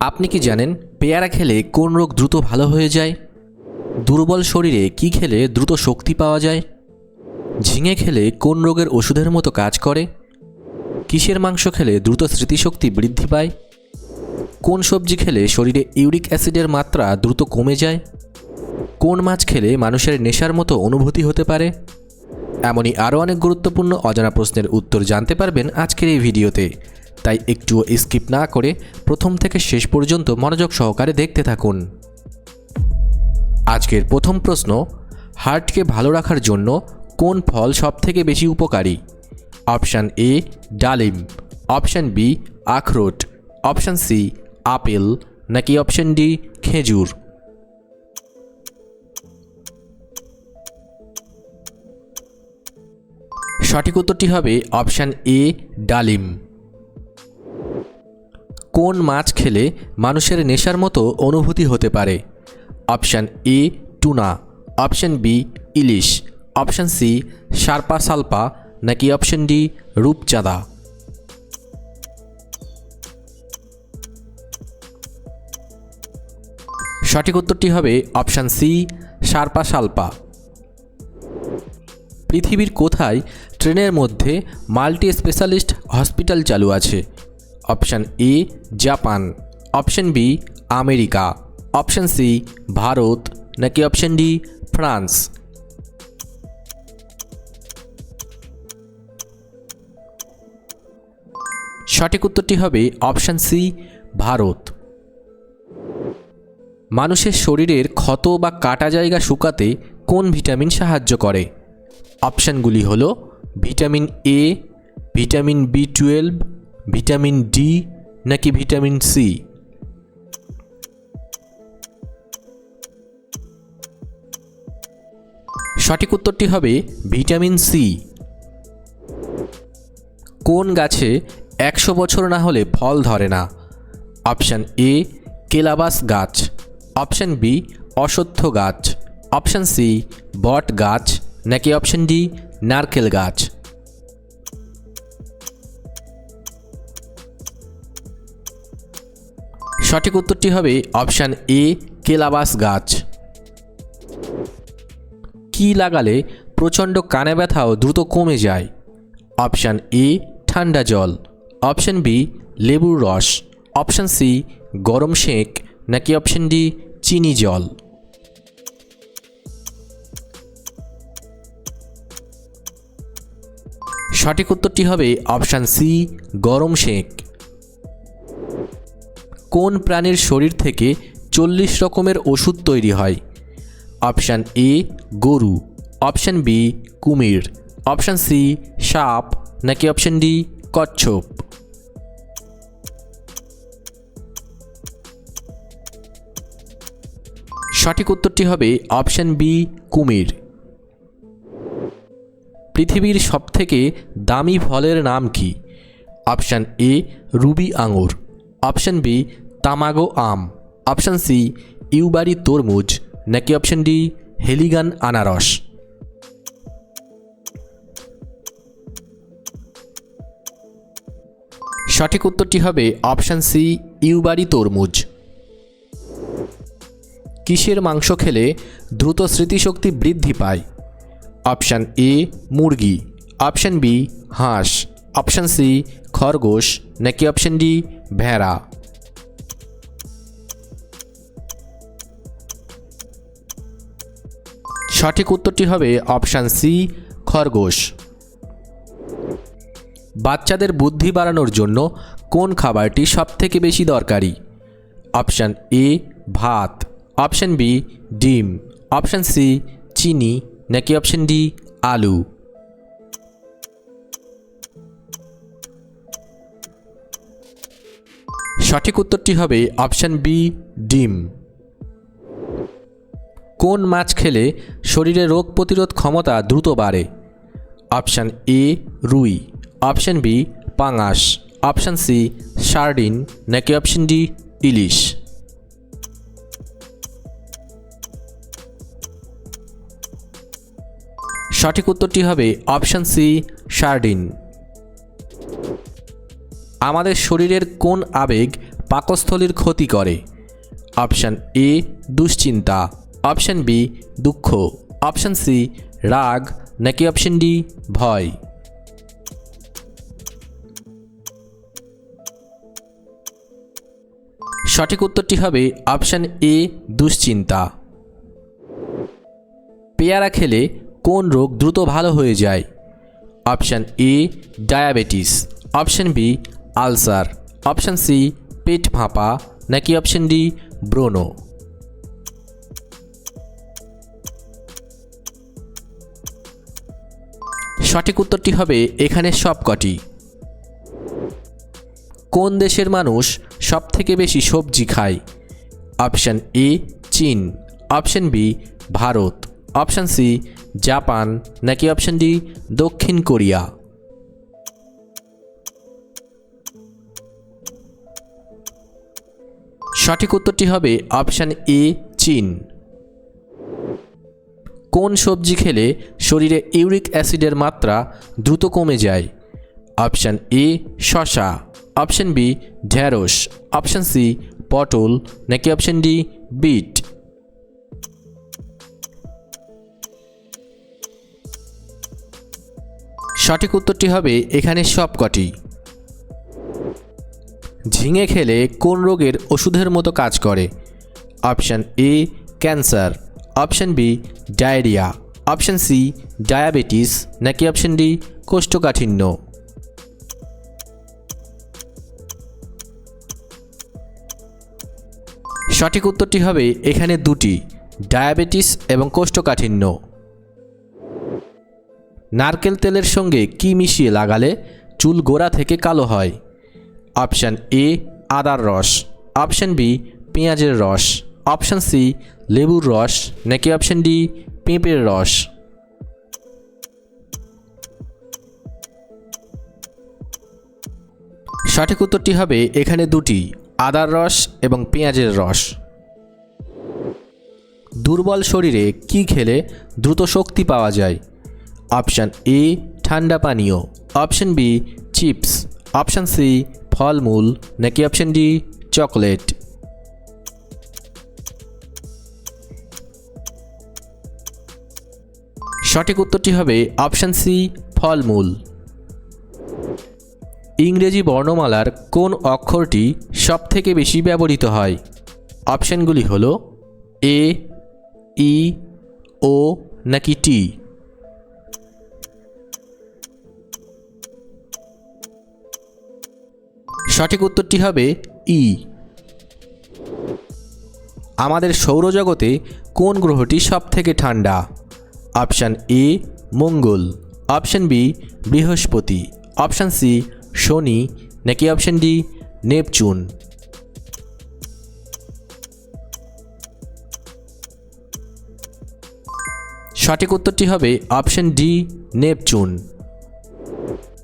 আপনি কি জানেন পেয়ারা খেলে কোন রোগ দ্রুত ভালো হয়ে যায়? দুর্বল শরীরে কি খেলে দ্রুত শক্তি পাওয়া যায়? ঝিঙে খেলে কোন রোগের ওষুধের মতো কাজ করে? কিসের মাংস খেলে দ্রুত স্মৃতিশক্তি বৃদ্ধি পায়? কোন সবজি খেলে শরীরে ইউরিক অ্যাসিডের মাত্রা দ্রুত কমে যায়? কোন মাছ খেলে মানুষের নেশার মতো অনুভূতি হতে পারে? এমনই আরও অনেক গুরুত্বপূর্ণ অজানা প্রশ্নের উত্তর জানতে পারবেন আজকের এই ভিডিওতে। তাই একটুও স্কিপ না করে প্রথম থেকে শেষ পর্যন্ত মনোযোগ সহকারে দেখতে থাকুন। আজকের প্রথম প্রশ্ন, হার্টকে ভালো রাখার জন্য কোন ফল সবথেকে বেশি উপকারী? অপশান এ ডালিম। অপশান বি আখরোট। অপশান সি আপেল। নাকি অপশান ডি খেজুর? সঠিক উত্তরটি হবে অপশান এ ডালিম। কোন মাছ খেলে মানুষের নেশার মতো অনুভূতি হতে পারে? Option A, tuna. Option B, ilish. Option C, সারপা সালপা। নাকি অপশান ডি, রূপচাঁদা? সঠিক উত্তরটি হবে অপশান সি, সারপা সালপা। পৃথিবীর কোথায় ট্রেনের মধ্যে মাল্টি স্পেশালিস্ট হসপিটাল চালু আছে? Option A Japan. Option B America. Option C Bharat. নাকি অপশান ডি ফ্রান্স। সঠিক উত্তরটি হবে অপশান সি ভারত। মানুষের শরীরের ক্ষত বা কাটা জায়গা শুকাতে কোন ভিটামিন সাহায্য করে? অপশানগুলি হল vitamin A vitamin B twelve vitamin D নাকি ভিটামিন সি সঠিক উত্তরটি হবে ভিটামিন সি কোন গাছে একশো বছর না হলে ফল ধরে না? অপশান এ কেলাবাস গাছ। অপশান বি অশ্বত্থ গাছ। অপশান সি বট গাছ। নাকি অপশান ডি নারকেল গাছ। সঠিক উত্তরটি হবে অপশান এ, কেলাবাস গাছ। কি লাগালে প্রচণ্ড কানে ব্যথাও দ্রুত কমে যায়? অপশান এ, ঠান্ডা জল। অপশান বি, লেবুর রস। অপশান সি, গরম শেক নাকি অপশান ডি, চিনি জল? সঠিক উত্তরটি হবে অপশান সি, গরম শেক কোন প্রাণীর শরীর থেকে চল্লিশ রকমের ওষুধ তৈরি হয়? অপশান এ, গরু। অপশান বি, কুমির। অপশান সি, সাপ। নাকি অপশান ডি, কচ্ছপ? সঠিক উত্তরটি হবে অপশান বি, কুমির। পৃথিবীর সবথেকে দামি ফলের নাম কি? অপশান এ, রুবি আঙুর। অপশান বি তামাগো আম অপশান সি ইউবারি তরমুজ নাকি অপশান ডি হেলিগান আনারস সঠিক উত্তরটি হবে অপশান সি ইউবারি তরমুজ কিসের মাংস খেলে দ্রুত স্মৃতিশক্তি বৃদ্ধি পায়? অপশান এ মুরগি। অপশান বি হাঁস। অপশান সি, খরগোশ, নাকি অপশন ডি, ভেড়া? সঠিক উত্তরটি হবে অপশান সি, খরগোশ। বাচ্চাদের বুদ্ধি বাড়ানোর জন্য কোন খাবারটি সবথেকে বেশি দরকারি? অপশান এ, ভাত। অপশান বি, ডিম। অপশান সি, চিনি। নাকি অপশান ডি, আলু? সঠিক উত্তরটি হবে অপশান বি, ডিম। কোন মাছ খেলে শরীরে রোগ প্রতিরোধ ক্ষমতা দ্রুত বাড়ে? অপশান এ, রুই। অপশান বি, পাঙাশ। Option C, sardine. নাকি অপশান ডি, ইলিশ? সঠিক উত্তরটি হবে অপশান সি, সার্ডিন। আমাদের শরীরের কোন আবেগ পাকস্থলীর ক্ষতি করে? অপশান এ, দুশ্চিন্তা। অপশান বি, দুঃখ। অপশান সি, রাগ। নাকি অপশান ডি, ভয়। সঠিক উত্তরটি হবে অপশান এ, দুশ্চিন্তা। পেয়ারা খেলে কোন রোগ দ্রুত ভালো হয়ে যায়? Option A, diabetes. Option B ulcer option C পেট ফাঁপা, নাকি অপশান ডি ব্রণ সঠিক উত্তরটি হবে এখানে সবকটি। কোন দেশের মানুষ সবথেকে বেশি সবজি খায়? অপশান এ চীন option B Bharat option C Japan, নাকি অপশান ডি দক্ষিণ কোরিয়া? সঠিক উত্তরটি হবে অপশান এ, চীন। কোন সবজি খেলে শরীরে ইউরিক অ্যাসিডের মাত্রা দ্রুত কমে যায়? অপশান এ শশা অপশান বি ঢ্যাঁড়স অপশান সি, পটল। নাকি অপশান ডি, বিট? সঠিক উত্তরটি হবে এখানে সবকটি। ঝিঙে খেলে কোন রোগের ওষুধের মতো কাজ করে? Option A cancer. Option B diarrhoea. Option C diabetes. নাকি অপশান ডি কোষ্ঠকাঠিন্য? সঠিক উত্তরটি হবে এখানে দুটি, ডায়াবেটিস এবং কোষ্ঠকাঠিন্য। নারকেল তেলের সঙ্গে কি মিশিয়ে লাগালে চুল গোড়া থেকে কালো হয়? অপশান এ আদার রস, অপশান বি পেঁয়াজের রস, অপশান সি লেবুর রস, নাকি অপশান ডি পেঁপের রস? সঠিক উত্তরটি হবে এখানে দুটি, আদার রস এবং পেঁয়াজের রস। দুর্বল শরীরে কি খেলে দ্রুত শক্তি পাওয়া যায়? অপশান এ ঠান্ডা পানীয়, option B chips, option C ফলমূল, নাকি অপশান ডি চকলেট সঠিক উত্তরটি হবে অপশান সি ফলমূল। ইংরেজি বর্ণমালার কোন অক্ষরটি সবথেকে বেশি ব্যবহৃত হয়? অপশানগুলি হল এ ই ও নাকি টি সঠিক উত্তরটি হবে ই। আমাদের সৌরজগতে কোন গ্রহটি সবথেকে ঠান্ডা? অপশান এ, মঙ্গল। অপশান বি, বৃহস্পতি। অপশান সি, শনি। নাকি অপশান ডি, নেপচুন। সঠিক উত্তরটি হবে অপশান ডি, নেপচুন।